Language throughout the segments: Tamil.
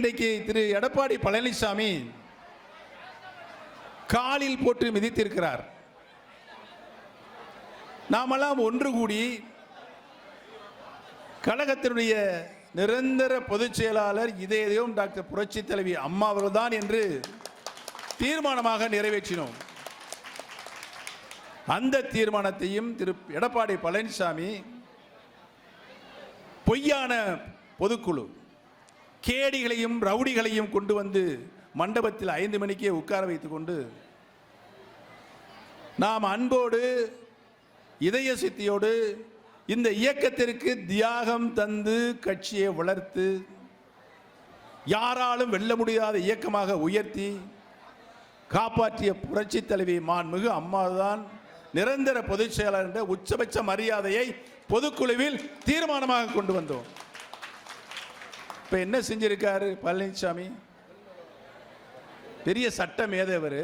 இன்றைக்கு திரு எடப்பாடி பழனிசாமி காலில் போட்டு மிதித்திருக்கிறார். நாமெல்லாம் ஒன்று கூடி கழகத்தினுடைய நிரந்தர பொதுச் செயலாளர் இதயம் டாக்டர் புரட்சி தலைவி அம்மா அவர்கள்தான் என்று தீர்மானமாக நிறைவேற்றினோம். அந்த தீர்மானத்தையும் திரு எடப்பாடி பழனிசாமி பொய்யான பொதுக்குழு கேடிகளையும் ரவுடிகளையும் கொண்டு வந்து மண்டபத்தில் ஐந்து மணிக்கே உட்கார வைத்து கொண்டு நாம் அன்போடு இதய சித்தியோடு இந்த இயக்கத்திற்கு தியாகம் தந்து கட்சியை வளர்த்து யாராலும் வெல்ல முடியாத இயக்கமாக உயர்த்தி காப்பாற்றிய புரட்சி தலைவி மான்மிகு அம்மாதான் நிரந்தர பொதுச் செயலாளர் என்ற உச்சபட்ச மரியாதையை பொதுக்குழுவில் தீர்மானமாக கொண்டு வந்தோம். இப்போ என்ன செஞ்சிருக்காரு பழனிசாமி பெரிய சட்ட மேதவர்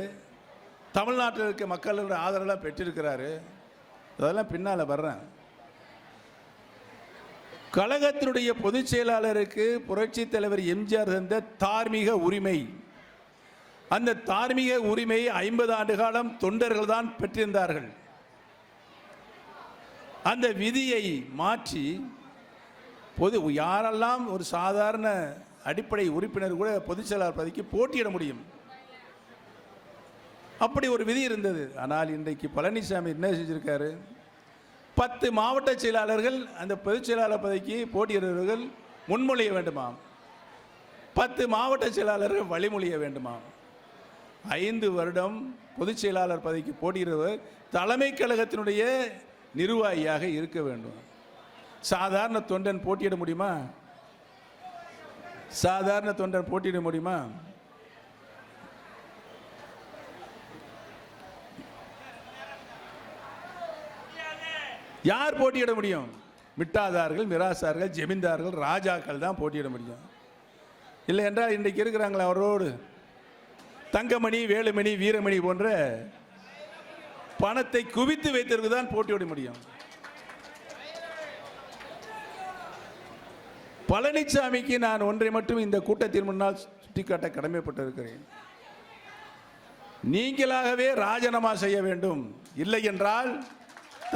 தமிழ்நாட்டில் இருக்க மக்களோட ஆதரவெல்லாம் பெற்றிருக்கிறாரு. அதெல்லாம் பின்னால் வர்றேன். கழகத்தினுடைய பொதுச் செயலாளருக்கு புரட்சி தலைவர் எம்ஜிஆர் தந்த தார்மீக உரிமை. அந்த தார்மீக உரிமையை ஐம்பது ஆண்டு காலம் தொண்டர்கள் தான் பெற்றிருந்தார்கள். அந்த விதியை மாற்றி பொது யாரெல்லாம் ஒரு சாதாரண அடிப்படை உறுப்பினர் கூட பொதுச் செயலாளர் பதவிக்கு போட்டியிட முடியும்? அப்படி ஒரு விதி இருந்தது. ஆனால் இன்றைக்கு பழனிசாமி என்ன செஞ்சுருக்காரு? பத்து மாவட்ட செயலாளர்கள் அந்த பொதுச் செயலாளர் பதவிக்கு போட்டியிடுறவர்கள் முன்மொழிய வேண்டுமாம். பத்து மாவட்ட செயலாளர்கள் வழிமொழிய வேண்டுமாம். ஐந்து வருடம் பொதுச் செயலாளர் பதவிக்கு போட்டியிடுறவர் தலைமை கழகத்தினுடைய நிர்வாகியாக இருக்க வேண்டும். சாதாரண தொண்டன் போட்டியிட முடியுமா? சாதாரண தொண்டன் போட்டியிட முடியுமா? யார் போட்டியிட முடியும்? மிட்டாதார்கள் மிராசார்கள் ஜெமீன்தார்கள் ராஜாக்கள் தான் போட்டியிட முடியும். இல்லை என்றால் இன்றைக்கு இருக்கிறாங்களே அவரோடு? தங்கமணி வேலுமணி வீரமணி போன்ற பணத்தை குவித்து வைத்திருக்கு தான் போட்டியிட முடியும். பழனிசாமிக்கு நான் ஒன்றை மட்டும் இந்த கூட்டத்தின் முன்னால் சுட்டிக்காட்ட கடமைப்பட்டிருக்கிறேன். நீங்களாகவே ராஜினாமா செய்ய வேண்டும். இல்லை என்றால்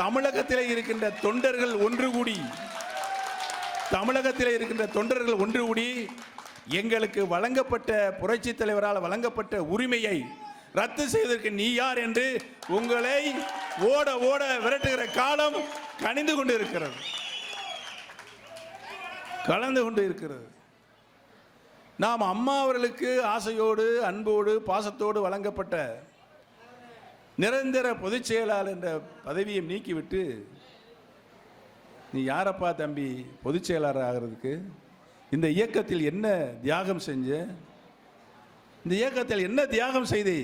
தமிழகத்தில் இருக்கின்ற தொண்டர்கள் ஒன்று கூடி தமிழகத்தில் இருக்கின்ற தொண்டர்கள் ஒன்று கூடி எங்களுக்கு வழங்கப்பட்ட புரட்சி தலைவரால் வழங்கப்பட்ட உரிமையை ரத்து செய்வதற்கு நீ யார் என்று உங்களை ஓட ஓட விரட்டுகிற காலம் கணிந்து கொண்டிருக்கிறது. கலந்து கொண்டு இருக்கிறது. நாம் அம்மா அவர்களுக்கு ஆசையோடு அன்போடு பாசத்தோடு வழங்கப்பட்ட நிரந்தர பொதுச் செயலாளர் என்ற பதவியை நீக்கிவிட்டு நீ யாரப்பா தம்பி பொதுச் செயலாளர் ஆகிறதுக்கு? இந்த இயக்கத்தில் என்ன தியாகம் செஞ்ச? இந்த இயக்கத்தில் என்ன தியாகம் செய்தே?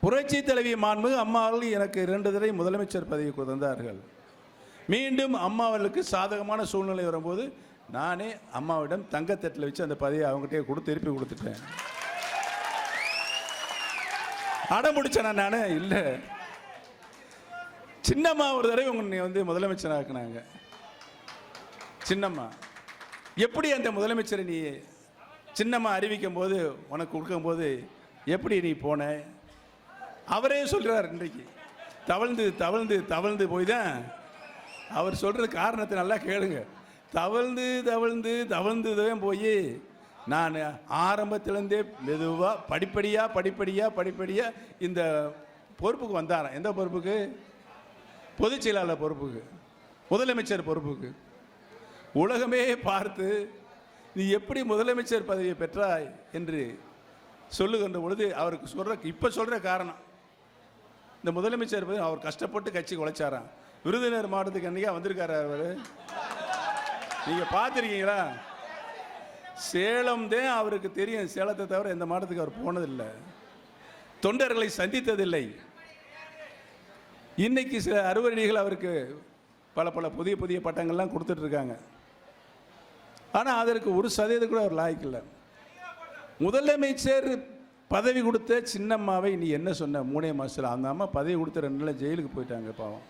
புரட்சி தலைவி மாண்பு அம்மா அவர்கள் எனக்கு இரண்டு தடவை முதலமைச்சர் பதவி தந்தார்கள் மீண்டும் அம்மா அவர்களுக்கு சாதகமான சூழ்நிலை வரும்போது நானே அம்மாவிடம் தங்கத்தட்டில் வச்சு அந்த பதவியை அவங்ககிட்டயே கொடுத்து திருப்பி கொடுத்துட்டேன். அடம் முடிச்சேனா நான்? இல்லை. சின்னம்மா ஒரு தடவை உன்னை வந்து முதலமைச்சராக்குனாங்க சின்னம்மா எப்படி அந்த முதலமைச்சரை நீ சின்னம்மா அறிவிக்கும் போது உனக்கு கொடுக்கும்போது எப்படி நீ போன? அவரே சொல்கிறார் இன்றைக்கு. தவழ்ந்து தவழ்ந்து தவழ்ந்து போய் தான் அவர் சொல்கிற காரணத்தை நல்லா கேளுங்க. தவழ்ந்து தவழ்ந்து தவழ்ந்துதான் போய் நான் ஆரம்பத்திலேருந்தே மெதுவாக படிப்படியாக படிப்படியாக படிப்படியாக இந்த பொறுப்புக்கு வந்தாரன் எந்த பொறுப்புக்கு? பொதுச் செயலாளர் பொறுப்புக்கு. முதலமைச்சர் பொறுப்புக்கு. உலகமே பார்த்து நீ எப்படி முதலமைச்சர் பதவியை பெற்றாய்? என்று சொல்லுகின்ற பொழுது அவருக்கு சொல்கிற இப்போ சொல்கிற காரணம் இந்த முதலமைச்சர் பதவி அவர் கஷ்டப்பட்டு கட்சி உழைச்சாரான் விருதுநகர் மாவட்டத்துக்கு அன்றைக்கா வந்திருக்காரு அவர்? நீங்கள் பார்த்துருக்கீங்களா? சேலம் தான் அவருக்கு தெரியும். சேலத்தை தவிர எந்த மாவட்டத்துக்கு அவர் போனதில்லை. தொண்டர்களை சந்தித்ததில்லை. இன்னைக்கு சில அறுவடைகள் அவருக்கு பல பல புதிய புதிய பட்டங்கள்லாம் கொடுத்துட்ருக்காங்க. ஆனால் அதற்கு ஒரு சதவீதம் கூட அவர் லாய்க்கில்லை முதலமைச்சர் பதவி கொடுத்த சின்னம்மாவை நீ என்ன சொன்ன? மூணே மாதத்தில் அந்த அம்மா பதவி கொடுத்த ரெண்டு நாள் ஜெயிலுக்கு போயிட்டாங்க பாவம்.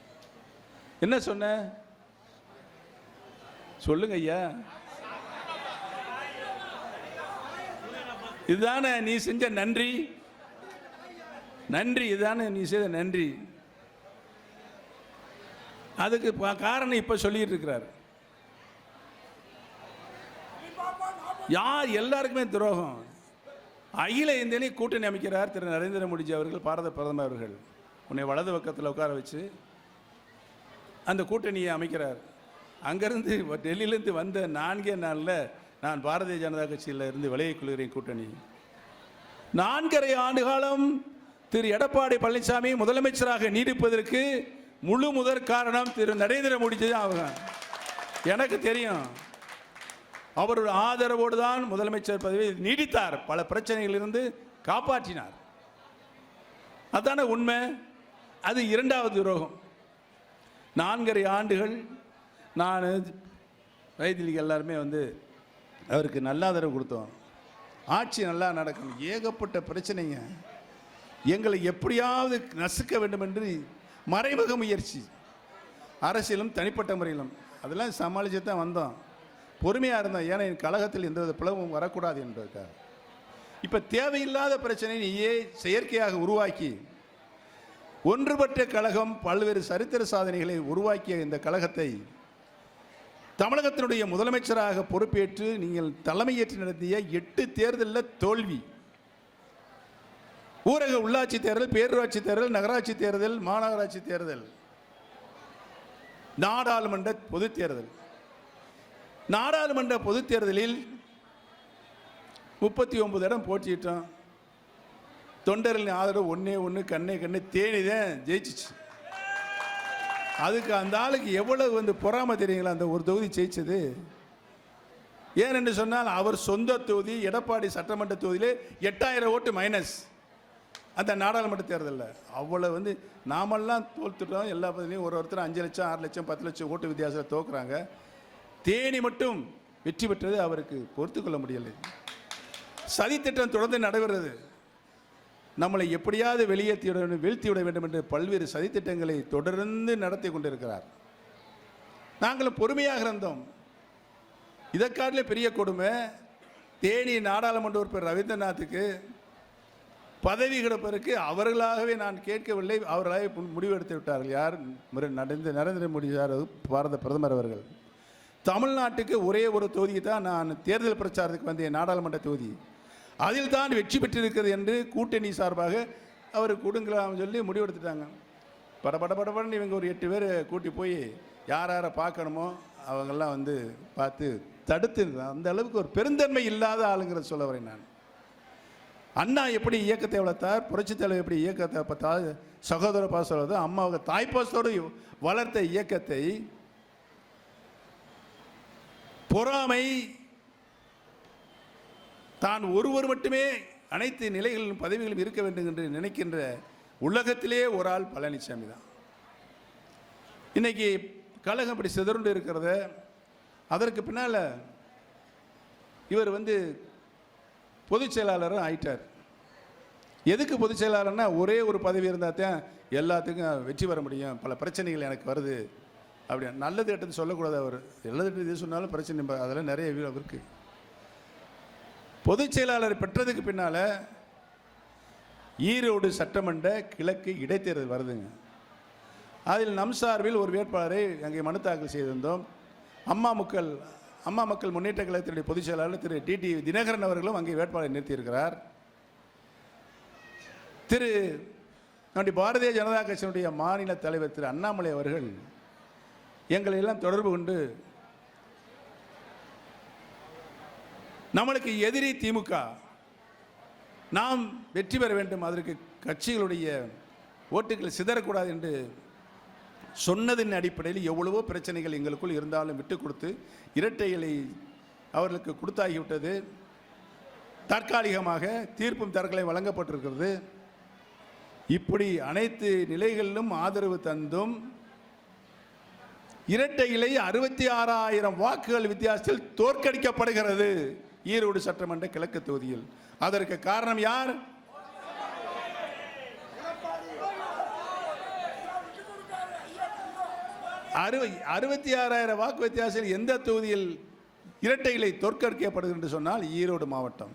என்ன சொன்ன? சொல்லுங்க ஐயா. இதுதானே நீ செஞ்ச நன்றி? நன்றி இதுதானே நீ செய்த நன்றி. அதுக்கு காரணம் இப்போ சொல்லிட்டு இருக்கிறார். யார் எல்லாருக்குமே துரோகம். அகில இந்தியனை கூட்டணி அமைக்கிறார் திரு நரேந்திர மோடிஜி அவர்கள் பாரத பிரதமர் அவர்கள். உன்னை வலது பக்கத்தில் உட்கார வச்சு அந்த கூட்டணியை அமைக்கிறார். அங்கேருந்து டெல்லியிலேருந்து வந்த நான்கே நாளில் நான் பாரதிய ஜனதா கட்சியில் இருந்து விலகிக் கொள்கிறேன் கூட்டணி. நான்கரை ஆண்டு காலம் திரு எடப்பாடி பழனிசாமி முதலமைச்சராக நீடிப்பதற்கு முழு முதற் காரணம் திரு நரேந்திர மோடி தான் அவங்க எனக்கு தெரியும். அவருடைய ஆதரவோடு தான் முதலமைச்சர் பதவியை நீடித்தார். பல பிரச்சனைகளிலிருந்து காப்பாற்றினார். அதான உண்மை? அது இரண்டாவது துரோகம். நான்கரை ஆண்டுகள் நான் வைத்திலிக்கு எல்லாருமே வந்து அவருக்கு நல்ல ஆதரவு கொடுத்தோம். ஆட்சி நல்லா நடக்கும். ஏகப்பட்ட பிரச்சனைங்க. எங்களை எப்படியாவது நசுக்க வேண்டும் என்று மறைமுக முயற்சி. அரசியலும் தனிப்பட்ட முறையிலும். அதெல்லாம் சமாளித்து தான் வந்தோம். பொறுமையாக இருந்தோம். ஏன்னா என் கழகத்தில் எந்தவித பிளவும் வரக்கூடாது என்பதற்காக. இப்போ தேவையில்லாத பிரச்சனை நீயே செயற்கையாக உருவாக்கி ஒன்றுபட்ட கழகம் பல்வேறு சரித்திர சாதனைகளை உருவாக்கிய இந்த கழகத்தை தமிழகத்தினுடைய முதலமைச்சராக பொறுப்பேற்று நீங்கள் தலைமையேற்று நடத்திய எட்டு தேர்தலில் தோல்வி. ஊரக உள்ளாட்சி தேர்தல் பேரூராட்சி தேர்தல் நகராட்சி தேர்தல் மாநகராட்சி தேர்தல். நாடாளுமன்ற பொதுத் தேர்தல். நாடாளுமன்ற பொதுத் தேர்தலில் முப்பத்தி ஒன்பது இடம் போட்டியிட்டோம். தொண்டர்களின் ஆதரவு ஒன்றே ஒன்று கண்ணே கண்ணே தேனி தான் ஜெயிச்சிச்சு. அதுக்கு அந்த ஆளுக்கு எவ்வளவு வந்து பொறாமை தெரியுங்களா? அந்த ஒரு தொகுதி ஜெயிச்சது. என்று சொன்னால் அவர் சொந்த தொகுதி எடப்பாடி சட்டமன்ற தொகுதியில் எட்டாயிரம் ஓட்டு மைனஸ் அந்த நாடாளுமன்ற தேர்தலில். அவ்வளோ வந்து நாமெல்லாம் தோல்த்துட்டோம் எல்லா பகுதியிலையும் ஒரு ஒருத்தர் அஞ்சு லட்சம் ஆறு லட்சம் பத்து லட்சம் ஓட்டு வித்தியாசத்தில் தோக்குறாங்க. தேனி மட்டும் வெற்றி பெற்றது அவருக்கு பொறுத்துக்கொள்ள முடியலை. சதித்திட்டம் தொடர்ந்து நடைபெறுது நம்மளை எப்படியாவது வெளியேற்றி விட வேண்டும் வீழ்த்தி விட வேண்டும் என்று பல்வேறு சதித்திட்டங்களை தொடர்ந்து நடத்தி கொண்டிருக்கிறார். நாங்களும் பொறுமையாக இருந்தோம். இதற்காட்டிலே பெரிய கொடுமை தேனி நாடாளுமன்ற உறுப்பினர் ரவீந்திரநாத்துக்கு பதவி கிடப்பதற்கு அவர்களாகவே நான் கேட்கவில்லை அவர்களாகவே முடிவு முடிவெடுத்து விட்டார்கள். யார்? நடந்து நரேந்திர நரேந்திர மோடி சார் பாரத பிரதமர் அவர்கள். தமிழ்நாட்டுக்கு ஒரே ஒரு தொகுதி தான் நான் தேர்தல் பிரச்சாரத்துக்கு வந்தேன் நாடாளுமன்ற தொகுதி. அதில் தான் வெற்றி பெற்றிருக்கிறது என்று கூட்டணி சார்பாக அவர் கொடுங்களாம் சொல்லி முடிவெடுத்துட்டாங்க. பட பட படபடன்னு இவங்க ஒரு எட்டு பேர் கூட்டி போய் யார் யாரை பார்க்கணுமோ அவங்கெல்லாம் வந்து பார்த்து தடுத்து அந்த அளவுக்கு ஒரு பெருந்தன்மை இல்லாத ஆளுங்கிறத சொல்ல வரேன் நான். அண்ணா எப்படி இயக்கத்தை வளர்த்தார் புரட்சித் தலைவர் எப்படி இயக்கத்தை பார்த்தா சகோதர பாசத்தோடு அம்மாவுக்கு தாய்ப்பாசத்தோடு வளர்த்த இயக்கத்தை பொறாமை தான் ஒருவர் மட்டுமே அனைத்து நிலைகளிலும் பதவிகளும் இருக்க வேண்டும் என்று நினைக்கின்ற உலகத்திலே ஒரு ஆள் பழனிசாமி தான். இன்னைக்கு கழகம் இப்படி சிதறுண்டு இருக்கிறத அதற்கு பின்னால் இவர் வந்து பொதுச் செயலாளரும் ஆயிட்டார். எதுக்கு பொதுச் செயலாளர்னா ஒரே ஒரு பதவி இருந்தால் தான் எல்லாத்துக்கும் வெற்றி பெற முடியும் பல பிரச்சனைகள் எனக்கு வருது. அப்படி நல்லது கெட்டது சொல்லக்கூடாது அவர். நல்லது கெட்டது எது சொன்னாலும் பிரச்சனை அதெல்லாம் நிறைய இருக்குது பொதுச் செயலாளர் பெற்றதுக்கு பின்னால் ஈரோடு சட்டமன்ற கிழக்கு இடைத்தேர்தல் வருதுங்க. அதில் நம் சார்பில் ஒரு வேட்பாளரை அங்கே மனு தாக்கல் செய்திருந்தோம். அம்மா மக்கள் அம்மா மக்கள் முன்னேற்ற கழகத்தினுடைய பொதுச் செயலாளர் திரு டிடி தினகரன் அவர்களும் அங்கே வேட்பாளரை நிறுத்தியிருக்கிறார். திரு நம்முடைய பாரதிய ஜனதா கட்சியினுடைய மாநில தலைவர் திரு அண்ணாமலை அவர்கள் எங்களை எல்லாம் தொடர்பு கொண்டு நம்மளுக்கு எதிரி திமுக. நாம் வெற்றி பெற வேண்டும். அதற்கு கட்சிகளுடைய ஓட்டுகள் சிதறக்கூடாது என்று சொன்னதின் அடிப்படையில் எவ்வளவோ பிரச்சனைகள் எங்களுக்குள் இருந்தாலும் விட்டு கொடுத்து இரட்டைகளை அவர்களுக்கு கொடுத்தாகிவிட்டது. தற்காலிகமாக தீர்ப்பும் தரங்களை வழங்கப்பட்டிருக்கிறது. இப்படி அனைத்து நிலைகளிலும் ஆதரவு தந்தும் இரட்டை இலை அறுபத்தி ஆறாயிரம் வாக்குகள் வித்தியாசத்தில் தோற்கடிக்கப்படுகிறது. ஈரோடு சட்டமன்ற கிழக்கு தொகுதியில். அதற்கு காரணம் யார்? அறுவை அறுபத்தி ஆறாயிரம் வாக்கு வித்தியாசத்தில் எந்த தொகுதியில் இரட்டைகளை தோற்கடிக்கப்படுது தோற்கடிக்கப்படுகிறது என்று சொன்னால் ஈரோடு மாவட்டம்.